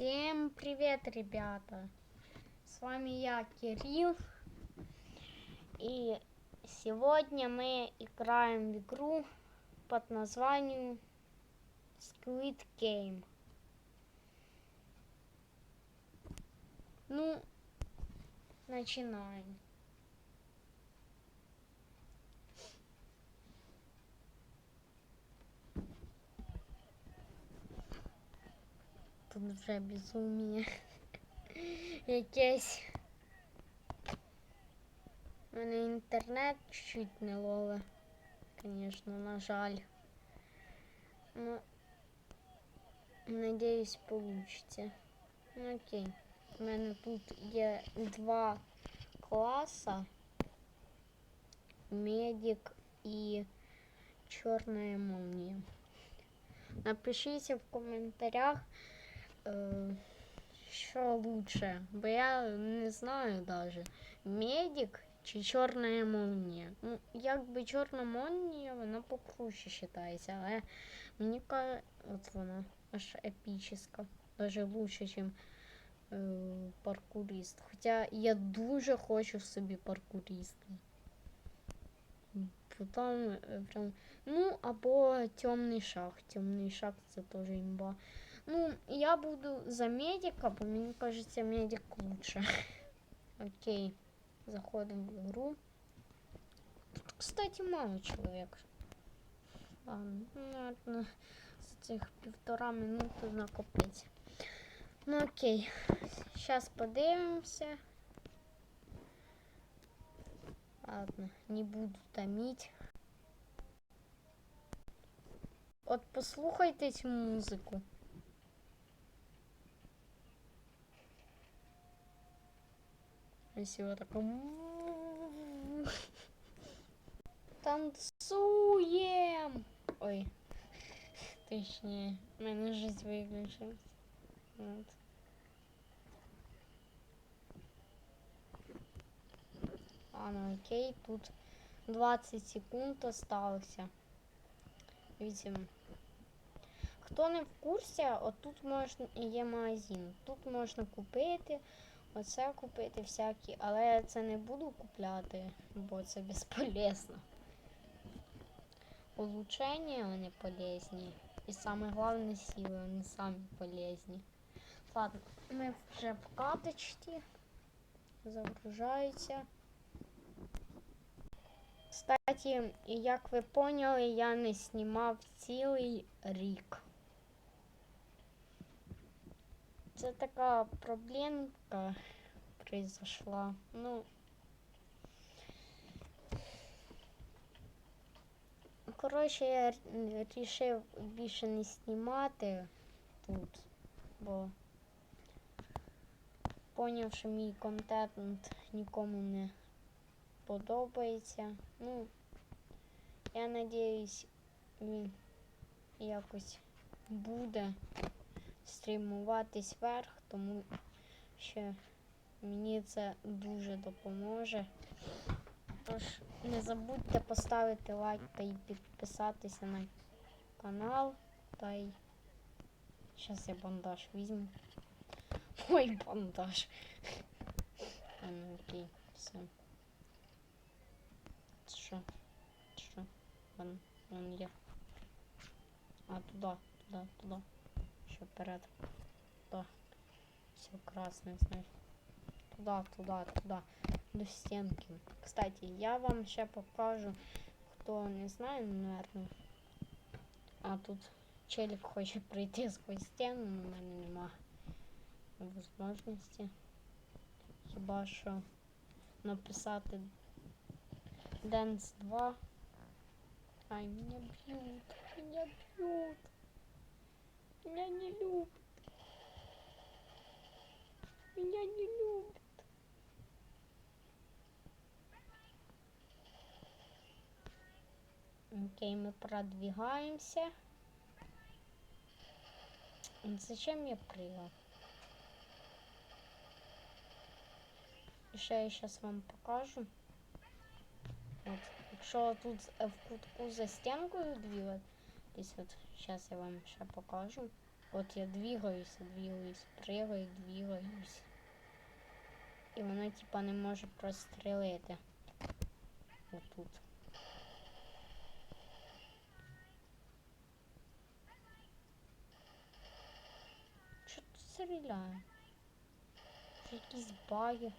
Всем привет, ребята! С вами я, Кирилл. И сегодня мы играем в игру под названием Squid Game. Ну, начинаем. Тут вже безумие. Якесь. У мене інтернет чуть не лове. Звісно, на жаль. Ну, надіюсь, получиться. Ну, окей. У мене тут є два класа. Медик і чорна молния. Напишіть в коментарях, е, що лучше, бо я не знаю даже, медик чи чорна молния. Ну, якби чорна молния, вона покруче вважається, але мені каже, от вона аж епічна, даже лучше, ніж е, паркурист. Хоча я дуже хочу собі паркуриста. Потім е, прям. Ну, або темний шаг. Темний шаг це теж імба. Ну, я буду за медика, бо мені кажеться, медик лучше. Окей. Заходимо в игру. Тут, кстати, мало человек. Ладно, ну, наверное, за цих півтора минути накопиться. Ну окей. Сейчас подивимося. Ладно, не буду томить. От послухайте цю музику. Красиво тако. Танцуем! Ой. Точнее, мене жизнь виключилась. Вот. Ладно, окей, тут 20 секунд осталося. Вісім. Хто не в курсі, от тут можна є магазин. Тут можна купити, оце купити всякі, але я це не буду купляти, бо це безполезно. Улучшення вони полезні. І саме головне сили, вони самі полезні. Ладно, ми вже в каточці. Загружається. Кстати, як ви поняли, я не знімав цілий рік. Це така проблемка произошла. Ну, коротше, я вирішив більше не знімати тут, бо поняв, що мій контент нікому не подобається. Ну, я надіюсь, він якось буде Стрімуватись вверх, тому що мені це дуже допоможе. Тож, не забудьте поставити лайк та й підписатися на канал. Та й зараз я бандаж візьму. Ой, бандаж. А, ну окей, все. Що? Що? Вон, вон є. А, туди, туди, туди. Ще вперед. Туди. Все красне, знаєш. Туди, туди, туди. До стенки. Кстати, я вам ще покажу, хто не знає, наверное. А тут челик хоче пройти сквозь стену, но в мене нема можливості. Хіба що написати Dance 2. Ай, меня бьют, меня бьют. Меня не любят. Меня не любят. Окей, мы продвигаемся. Зачем я прыгал? Еще я сейчас вам покажу. От, якщо тут в кутку за стінкою двигатись, от зараз я вам ще покажу. От я двигаюся, двигаюсь, пригаю, двигаюсь. І воно типа не може прострелити. Отут. Що тут стріляє? Якісь баги.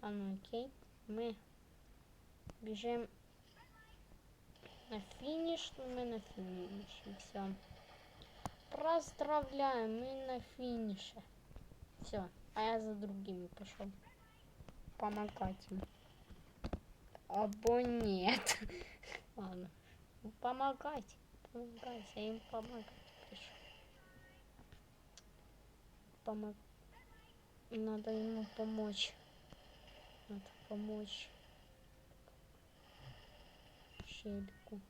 А ну окей. Ми біжимо на фініш, ну ми на фініші. Все. Поздравляю, мы на финише. Все, а я за другими пошел. Помогать им. Або нет. Ладно. Ну, Помогать. Помогать. Я им помогать пришел. Помог... Надо ему помочь. Надо помочь. evangélico.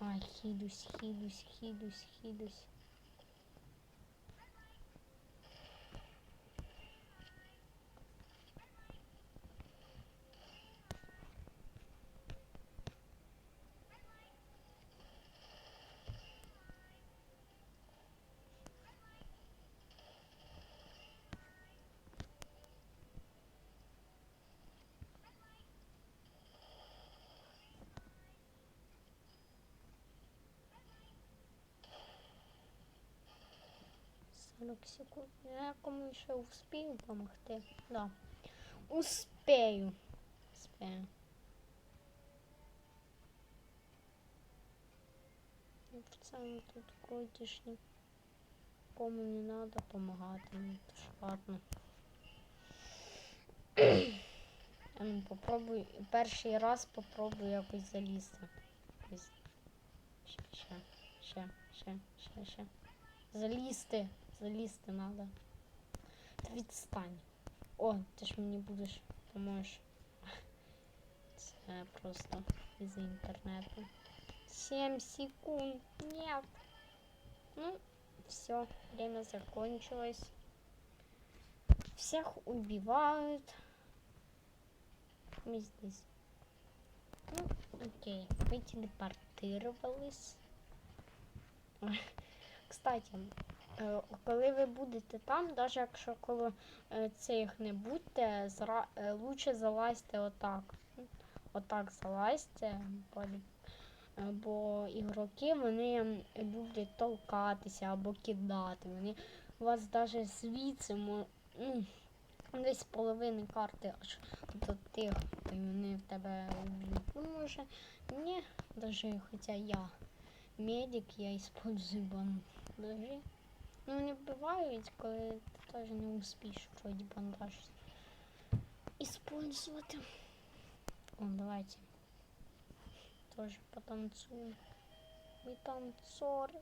Ai, ridos, ridos, ridos, ridos. 40. Ну, я кому ще успію допомогти. Да. Успею. Успею. Ну, Пацан тут котишник. Кому не надо допомагати, ну, мені ж ладно. Ну попробуй перший раз попробую якось залізти. Ще, ще, ще, ще, ще, ще. Залізти. залізти надо. Та відстань. О, ти ж мені будеш поможеш. Це просто із інтернету. 7 секунд. Нет. Ну, все, время закончилось. Всех убивают. Мы здесь. Ну, окей, мы телепортировались. Кстати, е, коли ви будете там, навіть якщо коло е, цих не будьте, зра... е, лучше залазьте отак. Отак залазьте, бо, е, ігроки вони люблять толкатися або кидати. Вони вас навіть звідси ну, десь половини карти аж до тих, і вони в тебе уб'ють. Ну, може, ні, даже хоча я медик, я использую бандажи. Ну, не бывают, коли ти теж не успієш вроді бандаж использовать. О, давайте. Тоже потанцуем. Мы танцоры.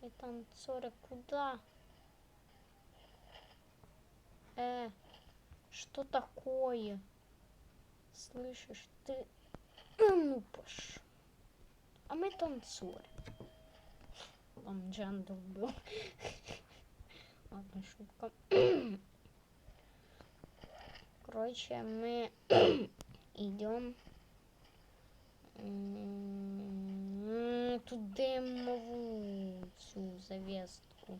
Мы танцоры куда? Э, что такое? Слышишь, ты... Ну, пошел. А ми танцори. Там Джандл був. Ладно, шутка. Короче, мы идем тут димову цю завестку.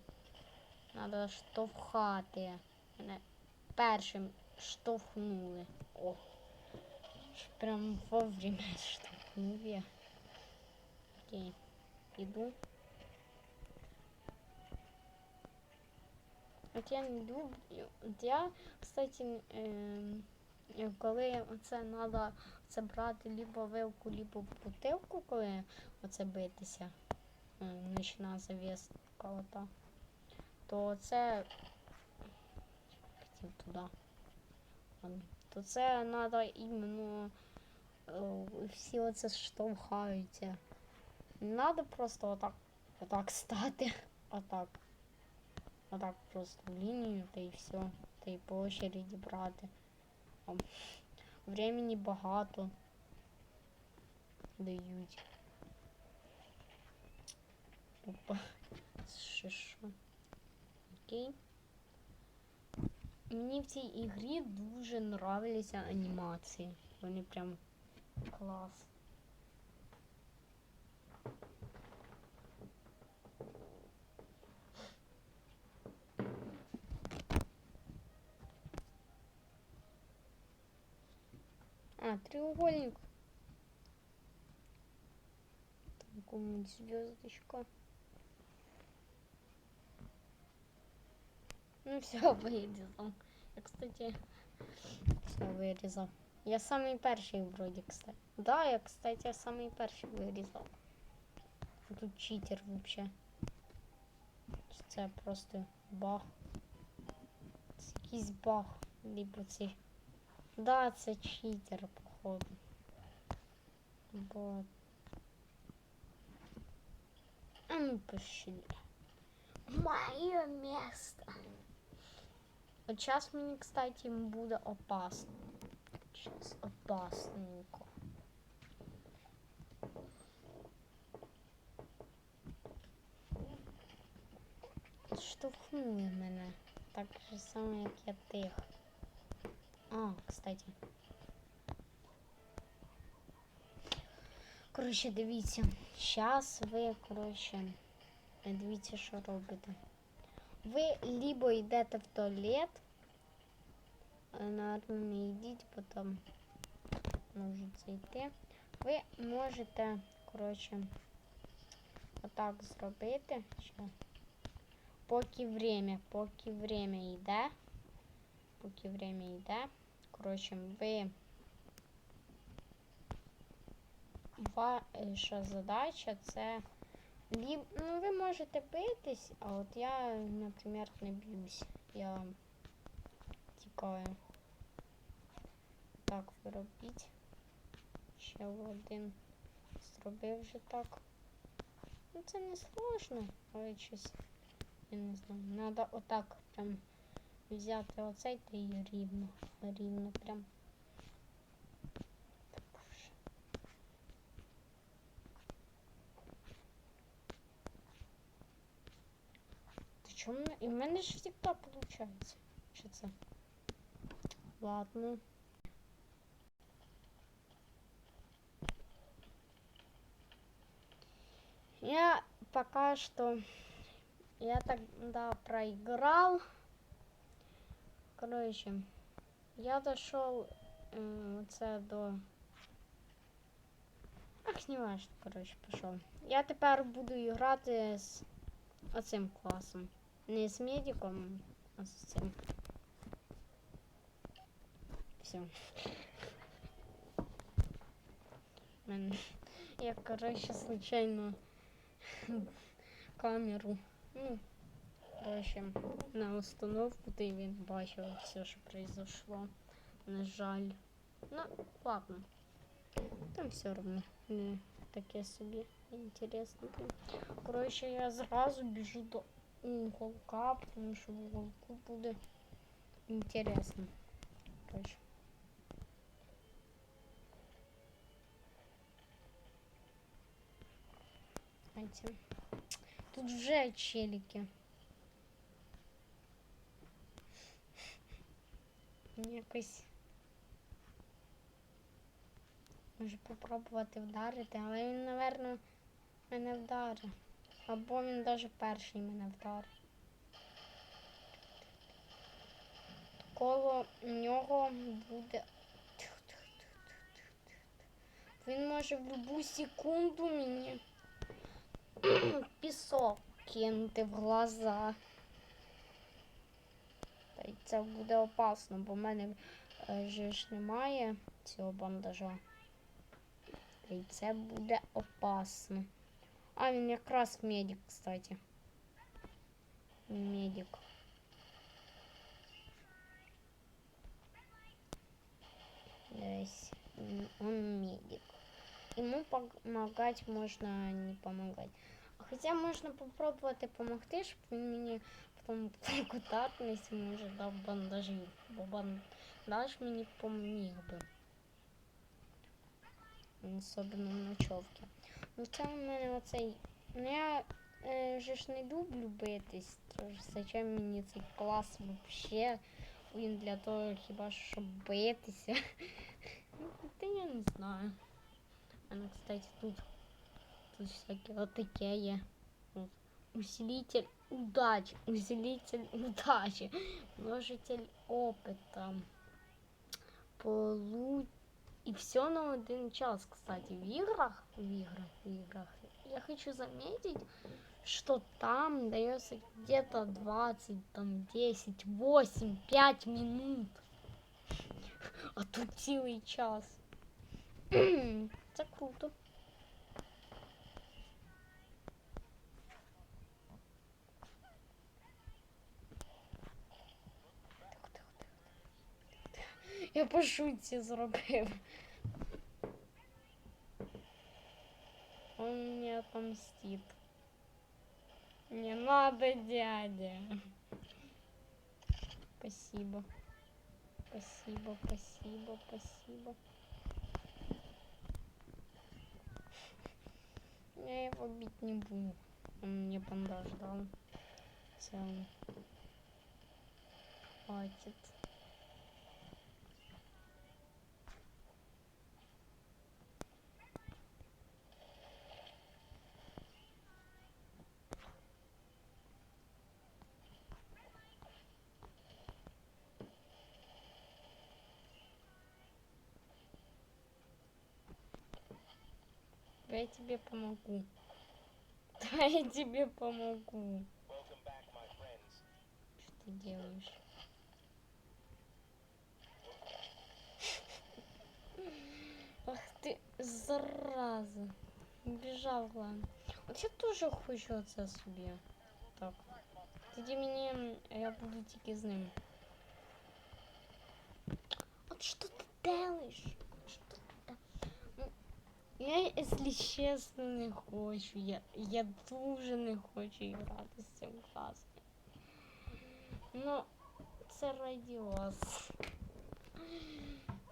Надо штовхати. Мене першим штовхнули. О. Прям вовремя штовхнув. Окей, іду. От я не люблю. От я, кстати, е, коли оце треба це брати либо вилку, либо бутилку, коли оце битися, е, нічна завіска ота, то це хотів туди. То це треба іменно е, всі оце штовхаються. Не надо просто отак, отак стати. Отак. Отак просто в лінію, та й все. Та й по очереді брати. Времени багато дають. Опа. Ще що? Окей. Мені в цій ігрі дуже нравляться анімації. Вони прям клас. А, треугольник. Там какую-нибудь звездочку. Ну все, вырезал. Я, кстати, все вырезал. Я самый перший вроде, кстати. Да, я, кстати, самый перший вырезал. Тут читер вообще. Чи Це просто баг. Це якийсь баг. Либо це. Да, це читер, походу. Бо. А ну пошли. Мое место. Вот сейчас мне, кстати, будет опасно. Сейчас опасненько. Штовхнули мене. Так же само, як я тих. А, кстати. Коротше, дивіться. Зараз ви, коротше, дивіться, що робите. Ви либо йдете в туалет, а, наверно, не йдіть, потім можете зайти. Ви можете, коротше, отак зробити. Що? Поки время, поки время йде. Поки время йде. Коротше, ви. Ваша задача це ліб... Ну, ви можете битись, а от я, наприклад, не б'юсь. Я тікаю. Так, ви робіть. Ще один зробив вже так. Ну це не сложно, але щось, я не знаю. Надо отак прям взяти оцей та і рівно. Рівно прям. Та боже. Ти чому? І в мене ж завжди виходить. Що це? Ладно. Я пока что я тогда проиграл. Короче, я дошел э, це до. Ах, не важно, пішов. Я тепер буду грати з оцим класом. Не з медиком, а з цим. Все. Я, короче, случайно камеру. Ну, на установку, ти він бачив все, що произошло. На жаль. Ну, ладно. Там все равно не таке собі інтересно. Короче, я зразу біжу до уголка, тому що в уголку буде інтересно. Короче. Знаете, тут вже челики. Якось може попробувати вдарити, але він, напевно, мене вдарить. Або він навіть перший мене вдарить. Коло нього буде. Він може в будь-яку секунду мені пісок кинути в глаза. Та й це буде опасно, бо в мене е, же ж немає цього бандажа. Та й це буде опасно. А, він якраз медик, кстати. Медик. Дивись, м, он медик. Ему помогать можно не помогать. Хоча можна попробувати допомогти, щоб він мені потім кутатність може дав бандажі. Бо бандаж мені поміг би. Особливо в ночовці. Ну це в мене оцей. Ну я е, же ж не люблю битись. Тож зачем мені цей клас вообще? Він для того хіба що, щоб битися. Та я не знаю. Она, кстати, тут, тут всякие вот такие є. Вот. Усилитель удачи, усилитель удачи, множитель опыта. Полу... И все на один час, кстати, в играх, в играх, в играх. Я хочу заметить, что там дается где-то 20, там 10, 8, 5 минут. А тут цілий час. Це круто. Тихо, тихо, тихо, тихо. Я по шутці зробив. Он мне отомстит. Не надо, дядя. Спасибо. Спасибо, спасибо, спасибо. Я его бить не буду. Он мне бандаж дал. Все. Хватит. Давай я тебе помогу. Давай я тебе помогу. Что ты делаешь? Ах ты, зараза. Бежав, ладно. От я теж хочу це собі. Так. Тоді мені, м, я буду тільки з ним. От що ти делаєш? Я, якщо чесно, не хочу. Я, я дуже не хочу грати з цим класом. Ну, це раді вас.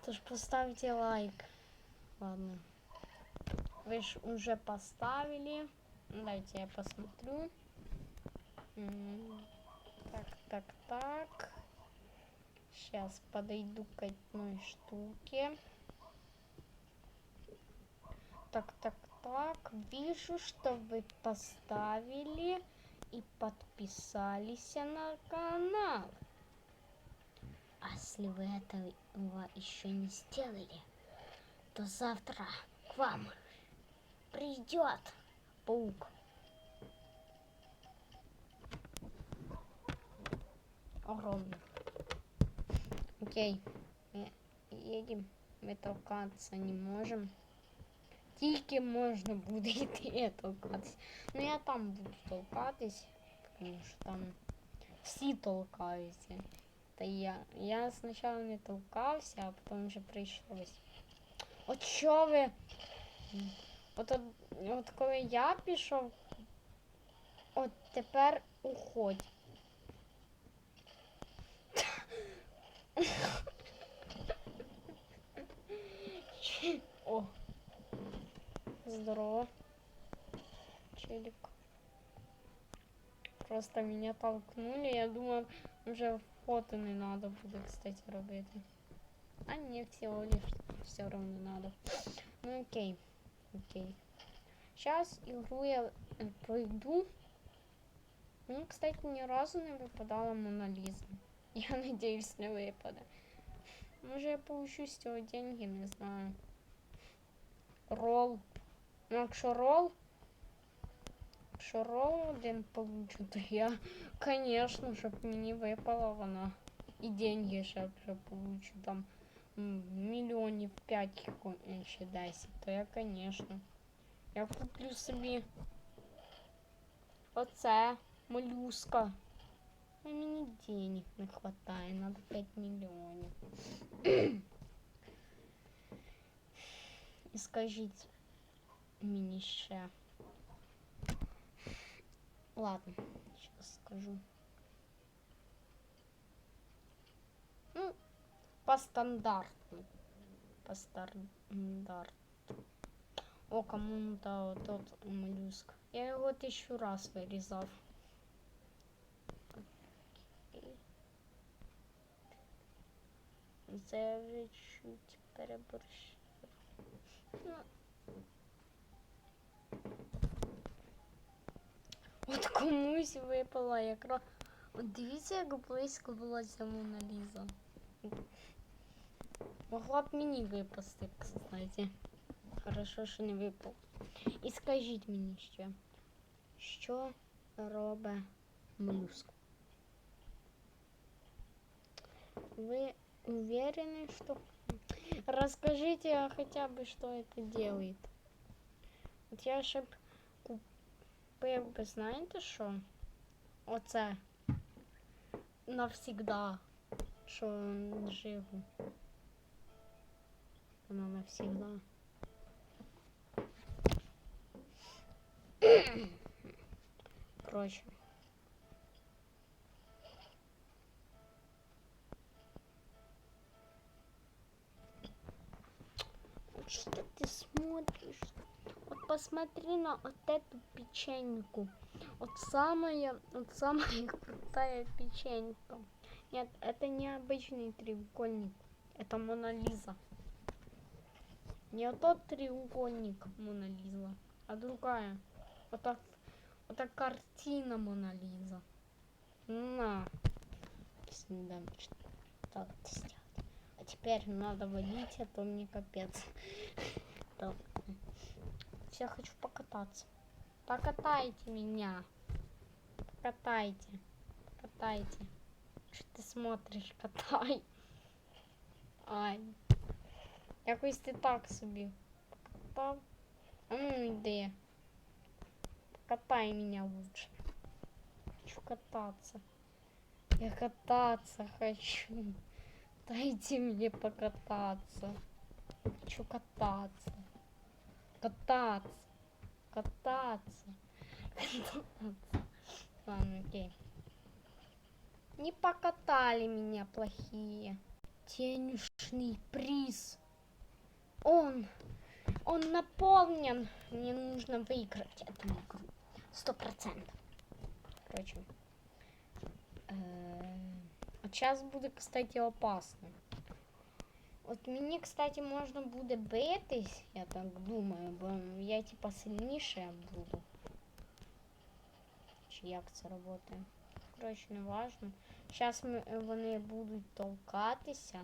Тож поставьте лайк. Ладно. Вы ж уже поставили. Дайте я посмотрю. Так, так, так. Сейчас подойду к одной штуке. Так, так, так. Вижу, что вы поставили и подписались на канал. А если вы этого еще не сделали, то завтра к вам придет паук. Огромный. Окей. Едем. Мы толкаться не можем. Тільки можна буде йти толкатись. Ну я там буду толкатись, тому що там всі толкаються. Та я. Я спочатку не толкався, а потім вже прийшлось. От що ви? От, от, от коли я пішов, от тепер уходь. О. Здорово. Челик. Просто меня толкнули. Я думаю, уже фото не надо буде, кстати, робити. А не, всего лишь все равно надо. Ну окей. Окей. Сейчас игру я э, пройду. Мне, кстати, ни разу не выпадала Мона Лиза. Я надеюсь, не выпадет. Може я получу з цього деньги, не знаю. Рол. Ну, якщо рол. Якщо рол один получу, то я, конечно, щоб мені випала вона. І деньги ще вже получу там м, мільйонів 5 ще 10, то я, конечно. Я куплю собі оце молюска. А мені денег не хватає, надо 5 мільйонів. І скажіть мені. Ладно, сейчас скажу. Ну, по стандарту. По стандарту. О, кому то тот моллюск. Я його тисячу раз. Окей. Це вже чуть переборщив. Ну. От комусь випала якраз. От дивіться, як близько була ця Мона Ліза. Могла б мені випасти, кстати. Хорошо, що не випав. І скажіть мені ще, що робить моллюск? Вы уверены, что... Расскажите хотя бы, что это делает. От я ще б купив би, знаєте що? Оце. Навсігда. Що живу. Воно навсігда. Короче. Вот Что ты смотришь? Посмотри на вот эту печеньку. Вот самая, вот самая крутая печенька. Нет, это не обычный треугольник. Это Мона Лиза. Не тот треугольник Мона Лиза, а другая. Вот так, вот так картина Мона Лиза. На. Если не дам что-то сделать. А теперь надо водить, а то мне капец. Так. Все хочу покататься. Покатайте меня. Покатайте. Покатайте. Что ты смотришь? Катай. Ай. Якось ти так собі. Покатав. А ну йди. Покатай меня лучше. Хочу кататься. Я кататься хочу. Дайте мне покататься. Хочу кататься. Кататься. Кататься. Ладно, окей. Не покатали меня плохие. Денежный приз. Он. Он наполнен. Мне нужно выиграть эту игру. Сто процентов. Короче. э, Вот сейчас будет, кстати, опасно. От мені, кстати, можна буде битись, я так думаю, бо я типа сильніше буду. Чи як це працює? Коротше, не важно. Зараз ми, вони будуть толкатися.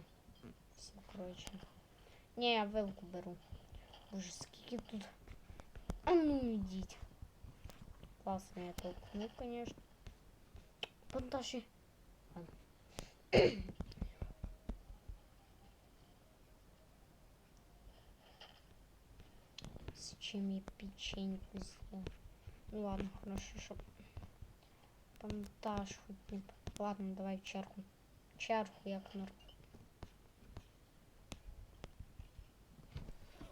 Все, коротше. Ні, я вилку беру. Боже, скільки тут. А ну йдіть. Класно я толкну, конечно. Бандажі. Чем я печеньку сделал? Ну ладно, хорошо, чтоб бандаж хоть не... Ладно, давай в чергу. В Чергу як норм.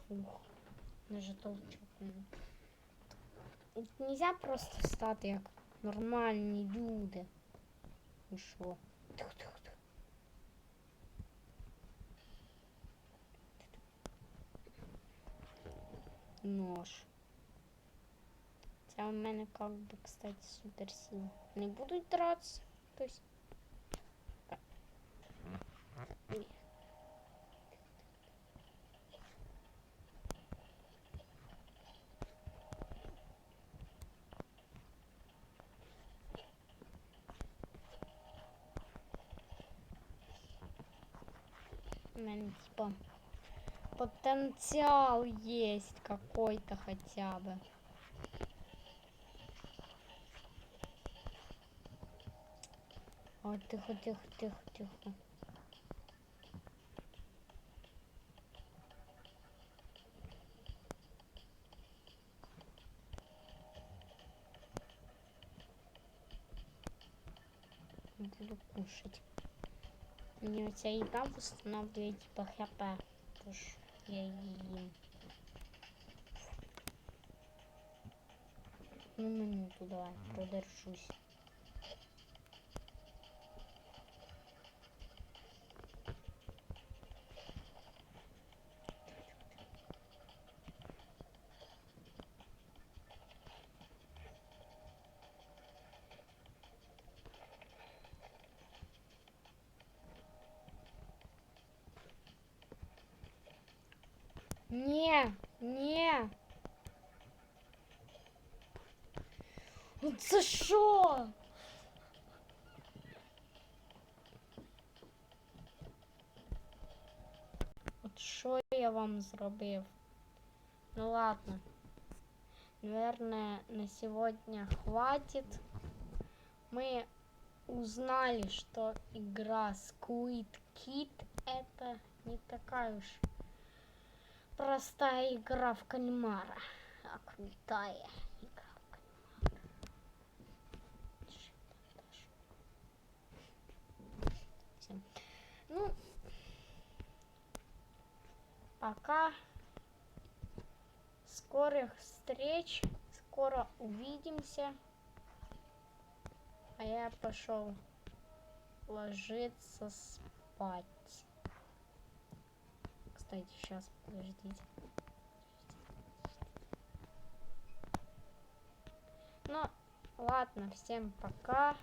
Ух, даже толчок. Нельзя просто стати як нормальні люди. І що? Нож. Це у мене как би, кстати, суперсила. Не будуть драться. Тобто. Ні. У мене типа потенциал есть какой-то хотя бы. Ой, тихо, тихо, тихо, тихо. Буду кушать. Мне у тебя еда восстанавливает типа хп. Тож я її їм. Ну, минуту давай, продержусь. Вам зробив? Ну ладно. Наверное, на сегодня хватит. Мы узнали, что игра Squid Kid это не такая уж простая игра в кальмара, а крутая игра в кальмара. Ну, пока. Скорых встреч. Скоро увидимся. А я пошел ложиться спать. Кстати, сейчас, подождите. Ну, ладно, всем пока.